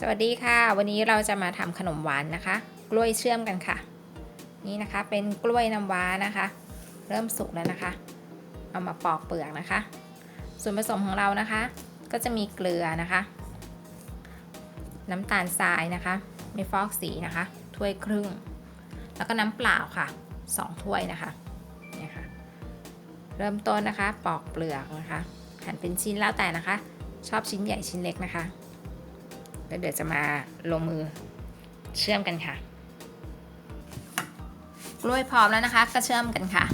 สวัสดีค่ะ วันนี้เราจะมาทำขนมหวานนะคะ กล้วยเชื่อมกันค่ะ นี่นะคะเป็นกล้วยน้ำว้านะคะ เริ่มสุกแล้วนะคะ เอามาปอกเปลือกนะคะ ส่วนผสมของเรานะคะ ก็จะมีเกลือนะคะ น้ำตาลทรายนะคะมีฟอกสีนะคะ ถ้วยครึ่ง แล้วก็น้ำเปล่าค่ะ 2 ถ้วยนะคะนี่ค่ะเริ่มต้นนะคะ ปอกเปลือกนะคะ หั่นเป็นชิ้นแล้วแต่นะคะ ชอบชิ้นใหญ่ชิ้นเล็กนะคะ แล้วเดี๋ยวจะมาลงมือเชื่อมกันค่ะ กล้วยพร้อมแล้วนะคะ ก็เชื่อมกันค่ะ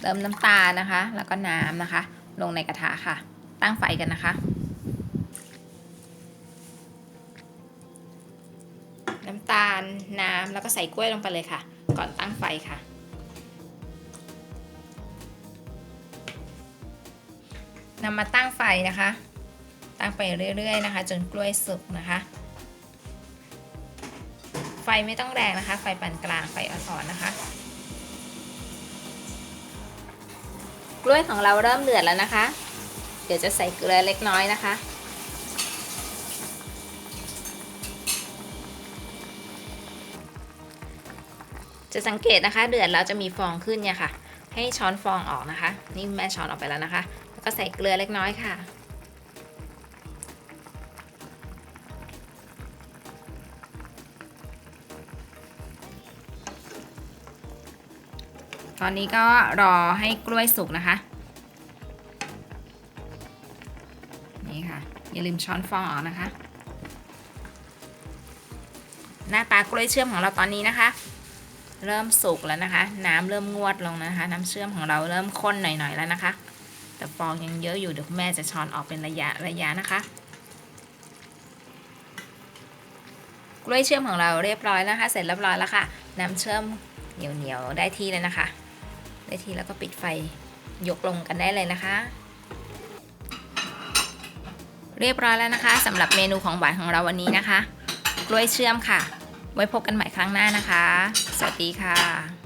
เติมน้ำตาลนะคะ แล้วก็น้ำนะคะ ลงในกระทะค่ะ ตั้งไฟกันนะคะ น้ำตาลน้ำแล้วก็ใส่กล้วยลงไปเลยค่ะ ก่อนตั้งไฟค่ะ นำมาตั้งไฟนะคะ ตั้งไปเรื่อยๆนะคะ จนกล้วยสุกนะคะ ไฟไม่ต้องแรงนะคะ ไฟปานกลางไฟอ่อนๆนะคะ กล้วยของเราเริ่มเดือดแล้วนะคะ เดี๋ยวจะใส่เกลือเล็กน้อยนะคะจะสังเกตนะคะ เดือดแล้วจะมีฟองขึ้นเนี่ยค่ะ ให้ช้อนฟองออกนะคะ นี่แม่ช้อนออกไปแล้วนะคะ แล้วก็ใส่เกลือเล็กน้อยค่ะ ตอนนี้ก็รอให้กล้วยสุกนะคะ นี่ค่ะ อย่าลืมช้อนฟองออกนะคะ หน้าตากล้วยเชื่อมของเราตอนนี้นะคะ เริ่มสุกแล้วนะคะ น้ำเริ่มงวดลงนะคะ น้ำเชื่อมของเราเริ่มข้นหน่อยๆแล้วนะคะ แต่ฟองยังเยอะอยู่เดี๋ยวแม่จะช้อนออกเป็นระยะระยะนะคะ กล้วยเชื่อมของเราเรียบร้อยนะคะ เสร็จเรียบร้อยแล้วค่ะ น้ำเชื่อมเหนียวเหนียวๆได้ที่เลยนะคะ ได้ที่แล้วก็ปิดไฟยกลงกันได้เลยนะคะเรียบร้อยแล้วนะคะสำหรับเมนูของหวานของเราวันนี้นะคะ กล้วยเชื่อมค่ะ ไว้พบกันใหม่ครั้งหน้านะคะ สวัสดีค่ะ